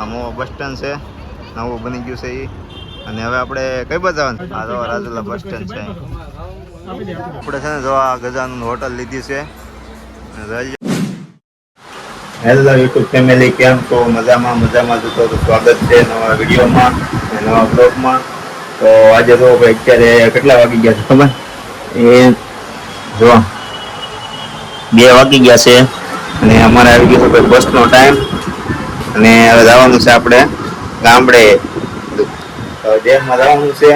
આ મોવા bus stand છે. નવું બની ગયું છે એ અને હવે આપણે કઈ બાજુ જવાનું? આ તો રાજુલા બસ સ્ટેન્ડ છે. આપણે છે ને જો આ ગજાનંદ હોટલ લીધી છે. હેલો યુટ્યુબ ફેમિલી, કેમ છો? મજામાં મજામાં જતો તો સ્વાગત છે નવા વિડીયોમાં નવા બ્લોગમાં. તો આજે તો અત્યારે કેટલા વાગી ગયા છે ખબર? એ જો બે વાગી ગયા છે. અને અમારે આવી ગયો છે બસનો ટાઈમ અને હવે જવાનું છે આપણે ગામડે. ડેમમાં જવાનું છે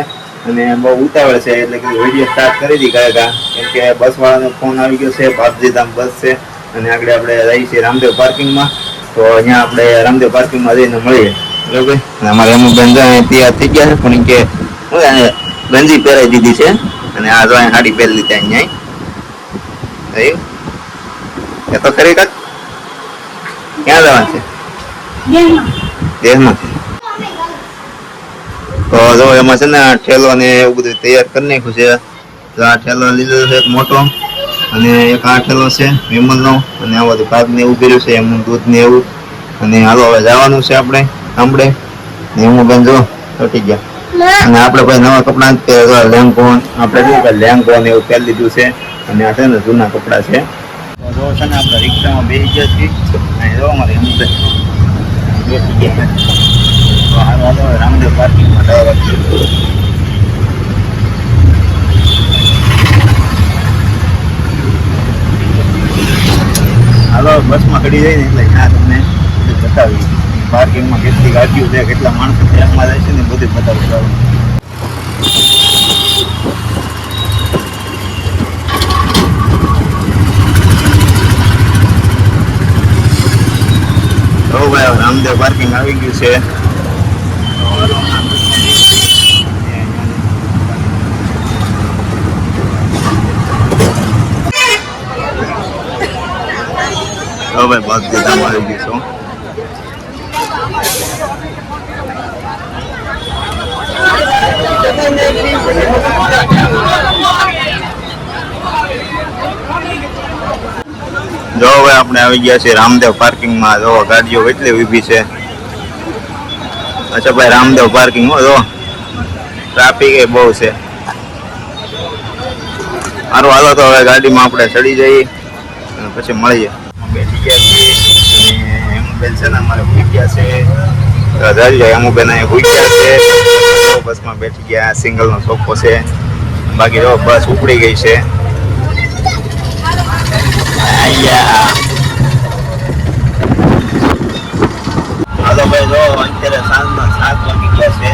અને બહુ ઉતાવળ છે, એટલે કે વીડિયો સ્ટાર્ટ કરી દી કાકા. કેમ કે બસ વાળાનો ફોન આવી ગયો છે બાપજીધામ બસ છે. અને આગળ આપણે રહી છીએ રામદેવ પાર્કિંગમાં. તો અહીંયા આપણે રામદેવ પાર્કિંગમાં જઈને મળીએ. બરાબર? અમારે એમ બેન તૈયાર થઈ ગયા છે, પણ કે હું ગંજી પહેરાવી દીધી છે. અને આ જો સાડી પહેરી લીધી અહીંયા. થયું એ તો ખરી કાક ક્યાં જવાનું છે? દેહમાં તો જો એમાં છે ને આ ઠેલો ને એવું બધું તૈયાર કરી નાખ્યું છે. તો આ ઠેલો લીધો છે એક મોટો અને એક આ ઠેલો છે વિમલનો. અને આ બધું ભાગ ને એવું કર્યું છે, એમનું દૂધ ને એવું. અને હાલો હવે જવાનું છે આપણે સાંભળે ને એમનું બેન જો તટી ગયા. અને આપણે ભાઈ નવા કપડા જ પહેર્યા આપણે શું કે લેંગો ને એવું પહેરી લીધું છે. અને આ છે ને જૂના કપડા છે. જો છે ને આપણે રિક્ષામાં બેસી ગયા છીએ. અને જો અમારે એમનું બેસી ગયા તો હાલો હાલો રામદેવ પાર્કિંગમાં વાગ્યું. હાલો બસમાં ઘડી ને એટલે ત્યાં તમને બતાવી પાર્કિંગમાં કેટલી ગાડીઓ છે, કેટલા માણસો ટ્રેનમાં જાય છે ને બધું બતાવી ભાઈ રામદેવ પાર્કિંગ આવી ગયું છે. હવે બસ આવી ગયું છું. જો હવે આપણે આવી ગયા છીએ રામદેવ પાર્કિંગમાં. જો ગાડીઓ કેટલી ઊભી છે. અચ્છા ભાઈ, રામદેવ પાર્કિંગ હો જો. ટ્રાફિક એ બહુ છે. સારું હાલો, તો હવે ગાડીમાં આપણે ચડી જઈએ અને પછી મળીએ. બેઠી ગયા છીએ. હેમુબેન છે ને અમારે ભૂઈ ગયા છે. રાજાજી હેમુબેન અહીંયા ગયા છે. બસમાં બેઠી ગયા, સિંગલનો સોફો છે. બાકી જો બસ ઉપડી ગઈ છે. આયા હાલો ભાઈ જો અત્યારે સાંજના સાત વાગી ગયા છે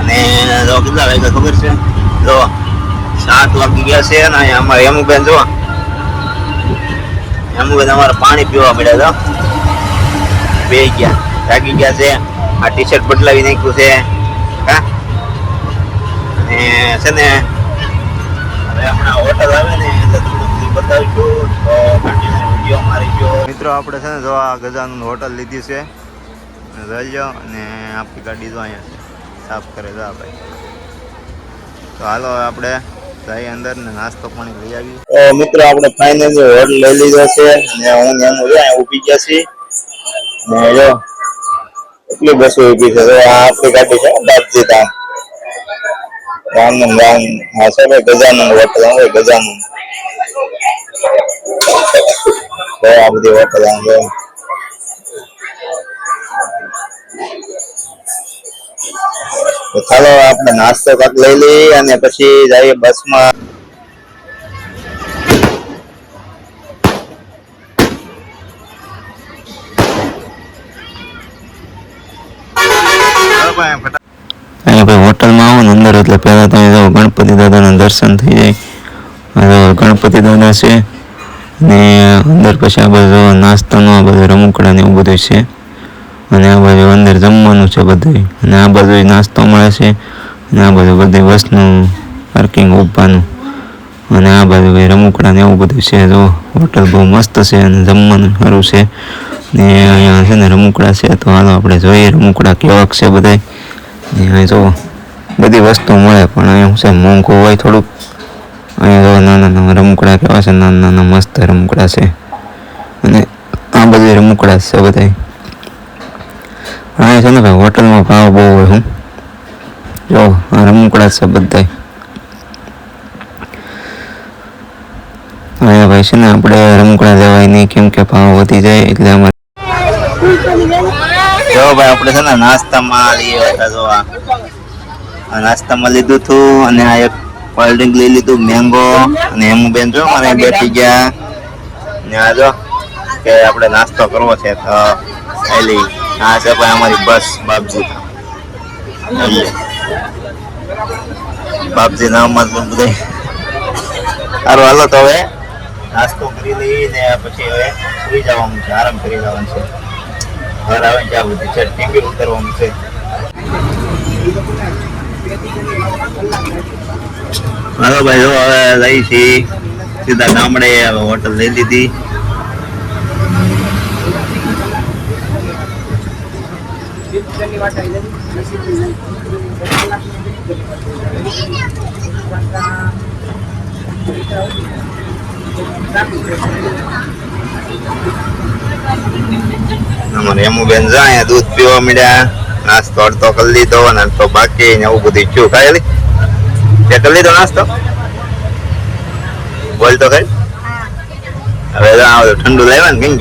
અને જો કેટલા વાગ્યા ખબર છે જો સાત વાગી ગયા છે અને અહીંયા અમારે હેમુબેન જો હેમુબેન અમારે પાણી પીવા પડ્યા હતા બે ગયા. જાગી ગયા છે આ ટી શર્ટ બદલાવી નાખ્યું છે. હા? અને છે ને, હવે હમણાં હોટલ આવે ને મિત્રો, આપણે છે ને જો આ ગજાનંદ હોટલ લીધી છે. રજો અને આપણી ગાડી જો અહીંયા છે. સાફ કરે જો ભાઈ. તો હાલો આપણે જઈ અંદર ને નાસ્તો પાણી લઈ આવી મિત્રો, આપણે ફાઇનલી હોટલ લઈ લીધો છે. ને હું ને અહીંયા ઊભી ગયા છીએ. ને જો એટલી બસો ઊભી છે. આ આપણી ગાડી છે બાપજી ધામ રામ રામ. હા ભાઈ ગજાનંદ હોટલ ગજાનંદ. તો આ બધી હોટલ આવે તો ચાલો આપણે નાસ્તો કાક લઈ લઈએ અને પછી જઈએ બસમાં અહીંયા ભાઈ હોટલમાં આવો ને અંદર એટલે પહેલાં તમે જો ગણપતિ દાદાના દર્શન થઈ જાય. ગણપતિ દાદા છે. ને અંદર પછી આ બાજુ નાસ્તાનું, આ બધું રમકડા ને એવું બધું છે. અને આ બાજુ અંદર જમવાનું છે બધું અને આ બાજુ નાસ્તો મળે છે. અને આ બાજુ બધી બસનું પાર્કિંગ ઊભાનું અને આ બાજુ ભાઈ રમકડા એવું બધું છે. જો હોટલ બહુ મસ્ત છે અને જમવાનું સારું છે. ને અહીંયા છે ને રમકડા છે, તો હાલો આપણે જોઈએ રમકડા કેવાક છે બધાય. ને અહીં જો, બધી વસ્તુ મળે, પણ અહીંયા શું છે, મોંઘું હોય થોડુંક. અહીંયા નાના નાના રમકડા કેવા છે, નાના નાના મસ્ત રમકડા છે. અને આ બધી રમકડા છે બધા અહીંયા છે ને ભાઈ, હોટલમાં ભાવ બહુ હોય હું. જો, આ રમકડા છે બધા અહીંયા ભાઈ છે ને આપણે રમકડા લેવાય નહીં, કેમ કે ભાવ વધી જાય એટલે અમારે જો ભાઈ, આપણે છે ને નાસ્તામાં આ. નાસ્તામાં લીધું હતું અને આ એક કોલ્ડ ડ્રિંક લઈ લીધું મેંગો અને એમ બેન, જો મને બેઠી ગયા. ને આ જો, કે આપણે નાસ્તો કરવો છે, તો લઈ આ છે ભાઈ અમારી બસ, બાપજી. બાપજી નામમાં જ બધું સારું હાલો, તો હવે નાસ્તો કરી લઈ ને પછી હવે સુઈ જવાનું છે, આરામ કરી જવાનું છે. ઘર આવે ને ત્યાં સુધી છે ટીવી ઉતરવાનું છે. હાલો ભાઈ જો હવે લઈ છી. સીધા ગામડે હવે હોટલ લઈ લીધી. અમારે એમુ બેન જાય, દૂધ પીવા મળ્યા નાસ્તો અડધો કરી લીધો નાસ્તો બાકી ને એવું બધું થયું. ખાયેલી તે કરી લીધો નાસ્તો બોલ તો ખરી હવે જો આ બધું ઠંડુ લાવ્યા ને કઈ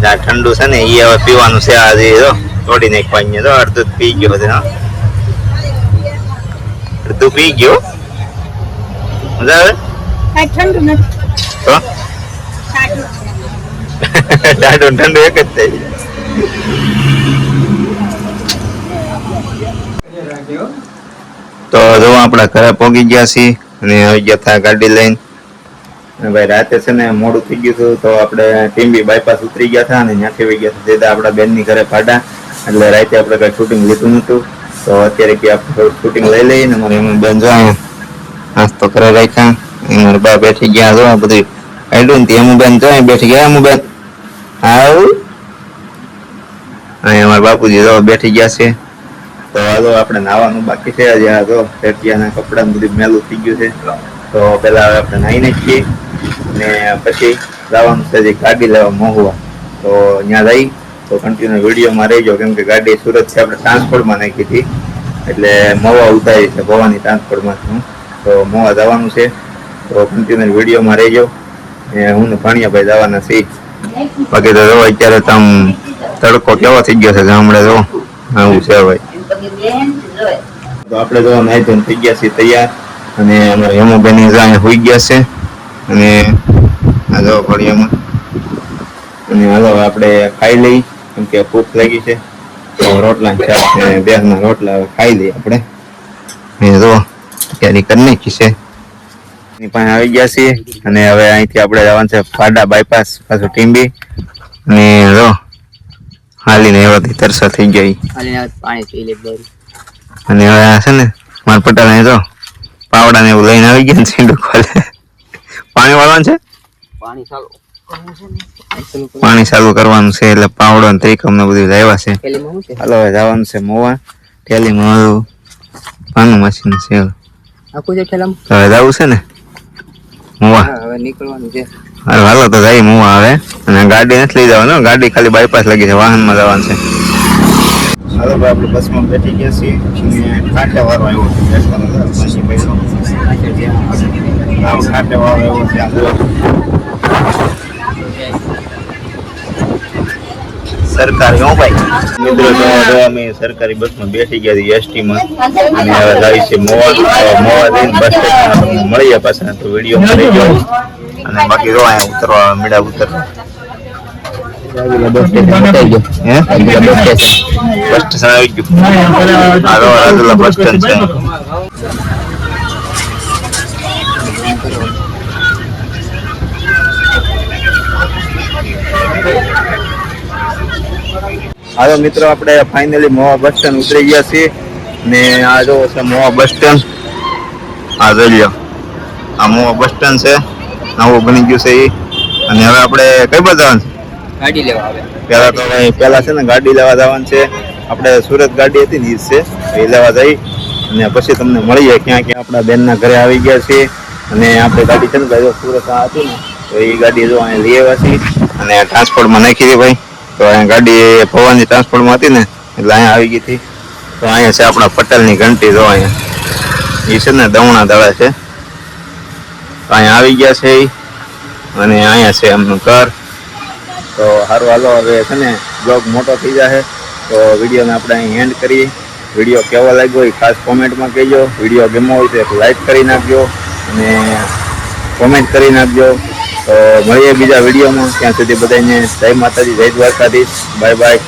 ગયું ઠંડુ છે ને એ હવે પીવાનું છે આજે જો તોડી નાખવાની તો અડધું પી ગયો બધું અડધું પી ગયો મજા આવે કાંઈ ઠંડુ નથી તો ટાઢું ઠંડુ એક જ થાય તો જો આપણા ઘરે પહોંચી ગયા છીએ અને આવી ગયા હતા ગાડી લઈને. ભાઈ રાતે છે ને મોડું થઈ ગયું હતું તો આપણે ટીમ્બી બાયપાસ ઉતરી ગયા હતા અને ત્યાંથી વહી ગયા હતા. સીધા આપણા બેનની ઘરે ભાડા. એટલે રાતે આપણે કઈ શૂટિંગ લીધું નહોતું. તો અત્યારે કે આપણે શૂટિંગ લઈ લઈએ ને મારી એમ બેન જો નાસ્તો કરે રાખ્યા. મારા બા બેઠી ગયા જો બધું કાઢ્યું ને એમ બેન જો બેઠી ગયા એમ બેન આવું. અહીંયા અમારા બાપુજી જો બેઠી ગયા છે. તો હાલો, આપણે નાવાનું બાકી છે. આજે આ જો ફેટિયાના કપડાં બધું મેલું થઈ ગયું છે. તો પહેલાં હવે આપણે નાહી નાખીએ ને પછી લાવવાનું છે જે ગાડી લેવા મોહવા. તો ત્યાં જઈ તો કન્ટિન્યુ વિડીયોમાં રહી કેમ કે ગાડી સુરતથી આપણે ટ્રાન્સપોર્ટમાં નાખી હતી. એટલે મોવા ઉતારી છે, ભવાની ટ્રાન્સપોર્ટમાં તો મોવા જવાનું છે. તો કન્ટિન્યુ વિડીયોમાં રહેજો. ને હું ભાણિયાભાઈ જવાના છીએ. બાકી તો અત્યારે તો આમ તડકો કેવો થઈ ગયો છે, ગામડે જો. આવું છે ભાઈ તો આપણે તો નાઈ ધોઈને થઈ ગયા છીએ તૈયાર, અને અમારા હેમોબેન અહીંયા હોઈ ગયા છે. અને આ જો ફળિયામાં અને હાલો આપણે ખાઈ લઈ કેમ કે ભૂખ લાગી છે. તો રોટલા ને ને બેસના રોટલા ખાઈ લઈએ આપણે. અને જો તૈયારી કરી નાખી છે. એની પાસે આવી ગયા છીએ, અને હવે અહીંથી આપણે જવાનું છે ફાડા બાયપાસ, પાછું ટીમ્બી અને જો હાલીને એવાથી તરસા થઈ ગઈ. પાણી પી લે અને હવે આ છે ને મારા પટેલ તો પાવડા ને એવું લઈને આવી ગયા સીંડું ખોલે. પાણી વાળવાનું છે? પાણી ચાલુ. પાણી ચાલુ કરવાનું છે એટલે પાવડો ને ત્રિકમ ને બધું લાવ્યા છે. છે? હાલો હવે જવાનું છે મોવા. ટેલી હવે પાનું મશીન છે આખું છે ઠેલામાં? હવે જવું છે ને? મોવા. હવે નીકળવાનું છે. હાલો હાલો તો જઈ, હું આવે. અને ગાડી નથી લઈ જવાનું ગાડી ખાલી બાયપાસ લાગી છે, વાહનમાં જવાનું છે. હાલો ભાઈ, આપણે બસમાં બેઠી ગયા છીએ. અને કાંઠે વાળો આવ્યો છે વાળો આવ્યો છે સરકારી ભાઈ. મિત્રો હવે અમે સરકારી બસમાં બેઠી ગયા છીએ એસટી માં અને હવે જાય છે મોવા મોવા જઈને બસ સ્ટેશન મળીએ પાછા, તો વીડિયો મળી ગયો અને બાકી જો અહીંયા ઉતરવા, મેળા ઉતરવા. બસ સ્ટેશન હાલો મિત્રો, આપણે ફાઇનલી મોવા બસ સ્ટેન્ડ ઉતરી ગયા છીએ. ને આ જો છે મોવા બસ સ્ટેન્ડ. આ જોઈ લ્યો. આ મોવા બસ સ્ટેન્ડ છે. નવું બની ગયું છે એ. અને હવે આપણે કઈ બાજુ જવાનું છે? ગાડી લેવા આવે પેલા તો ભાઈ પેલા છે ને ગાડી લેવા જવાનું છે. આપણે સુરત ગાડી હતી ને એ છે. એ લેવા જઈ. અને પછી તમને મળીએ ક્યાં ક્યાં આપણા બેનના ઘરે આવી ગયા છે અને આપણે ગાડી છે ને ભાઈ સુરત આ હતી ને તો એ ગાડી જો અહીંયા લઈ આવ્યા છીએ. અને ટ્રાન્સપોર્ટમાં નાખી હતી ભાઈ. તો અહીંયા ગાડી પવનની ટ્રાન્સપોર્ટમાં હતી ને એટલે અહીંયા આવી ગઈ હતી. તો અહીંયા છે આપણા પટેલની ઘંટી જો અહીંયા. એ છે ને દવણા દળે છે. અહીંયા આવી ગયા છે. અને અહીંયા છે એમનું ઘર. તો સારું હાલો, હવે છે ને બ્લોગ મોટો થઈ જશે તો વિડીયોને આપણે અહીં એન્ડ કરીએ. વીડિયો કેવો લાગ્યો એ ખાસ કોમેન્ટમાં કહેજો. વીડિયો ગમો હોય તો એક લાઈક કરી નાખજો અને કોમેન્ટ કરી નાખજો. તો મળીએ બીજા વિડીયોમાં. ત્યાં સુધી બધાને જય માતાજી, જય દ્વારકાધીશ. Bye bye